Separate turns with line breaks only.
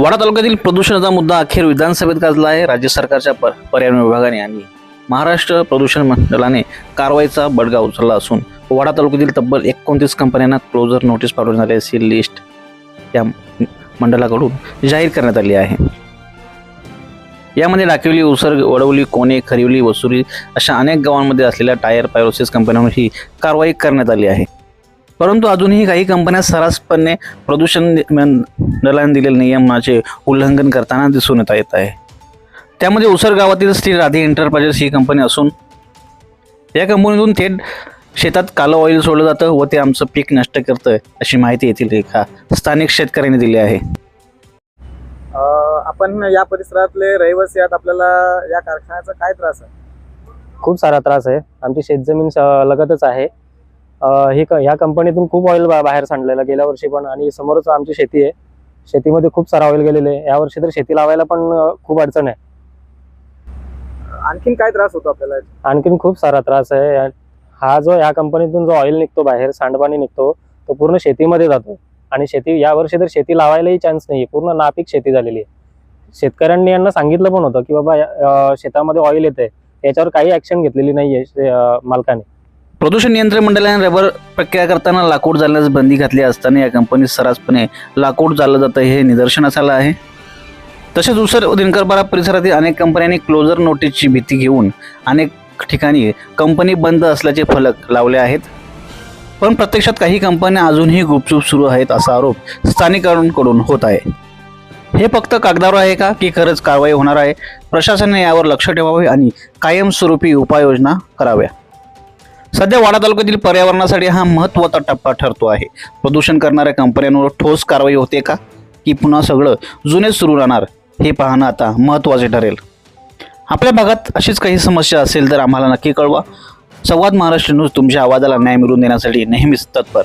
वाडा तालुक्यातील प्रदूषणाचा मुद्दा अखेर विधानसभेत गाजला आहे. राज्य सरकारच्या पर पर्यावरण विभागाने आणि महाराष्ट्र प्रदूषण मंडळाने कारवाईचा बडगा उचलला असून वाडा तालुक्यातील तब्बल एकोणतीस कंपन्यांना क्लोजर नोटीस पाठवण्यात आली अशी लिस्ट या मंडळाकडून जाहीर करण्यात आली आहे. यामध्ये डाकिवली उसर वडवली कोणे खरिवली वसुरी अशा अनेक गावांमध्ये असलेल्या टायर पायरोसिस कंपन्यांवर ही कारवाई करण्यात आली आहे. परंतु अजूनही काही कंपन्या सर्रासपणे प्रदूषण मंडळाने दिलेल्या नियमाचे उल्लंघन करताना दिसून येत येत आहे. त्यामध्ये उसर गावातील श्री राधे एंटरप्राइजेस ही कंपनी असून या कंपनीतून थेट शेतात कालं ऑइल सोडलं जातं व ते आमचं पीक नष्ट करतं अशी माहिती येथील एका स्थानिक शेतकऱ्यांनी दिली आहे.
आपण या परिसरातले रहिवासी आहात. आपल्याला या कारखान्याचा काय त्रास आहे?
खूप सारा त्रास आहे. आमची शेतजमीन स- लगतच आहे. ही क ह्या कंपनीतून खूप ऑइल बाहेर सांडलेलं गेल्या वर्षी पण. आणि समोरच आमची शेती आहे. शेतीमध्ये खूप सारा ऑइल गेलेले आहे. यावर्षी तर शेती लावायला पण खूप अडचण आहे.
आणखीन काय त्रास होतो आपल्याला?
आणखीन खूप सारा त्रास आहे. या- हा जो ह्या कंपनीतून जो ऑइल निघतो बाहेर सांडपाणी निघतो तो पूर्ण शेतीमध्ये जातो. आणि शेती यावर्षी तर शेती लावायलाही चान्स नाही पूर्ण नापीक शेती झालेली आहे. शेतकऱ्यांनी यांना सांगितलं पण होतं की बाबा या- शेतामध्ये ऑइल येते याच्यावर काही ऍक्शन घेतलेली नाहीये मालकाने.
प्रदूषण नियंत्रण मंडळाने रबर प्रक्रिया करताना लाकूड जाळण्यास बंदी घातली असताना या कंपनीत सर्रासपणे लाकूड जाळलं जातं हे निदर्शनास आलं आहे. तसेच उसर दिनकरबारा परिसरातील अनेक कंपन्यांनी क्लोजर नोटीसची भीती घेऊन अनेक ठिकाणी कंपनी बंद असल्याचे फलक लावले आहेत. पण प्रत्यक्षात काही कंपन्या अजूनही गुपचूप सुरू आहेत असा आरोप स्थानिकांकडून होत आहे. हे फक्त कागदावर आहे का की खरंच कारवाई होणार आहे? प्रशासनाने यावर लक्ष ठेवावे आणि कायमस्वरूपी उपाययोजना कराव्या. सध्या वाडा तालुक्यातील पर्यावरणासाठी हा महत्त्वाचा टप्पा ठरतो आहे. प्रदूषण करणाऱ्या कंपन्यांवर ठोस कारवाई होते का? की पुन्हा सगळं जुनेच सुरू राहणार हे पाहणं आता महत्त्वाचे ठरेल. आपल्या भागात अशीच काही समस्या असेल तर आम्हाला नक्की कळवा. संवाद महाराष्ट्र न्यूज तुमच्या आवाजाला न्याय मिळवून देण्यासाठी नेहमीच तत्पर.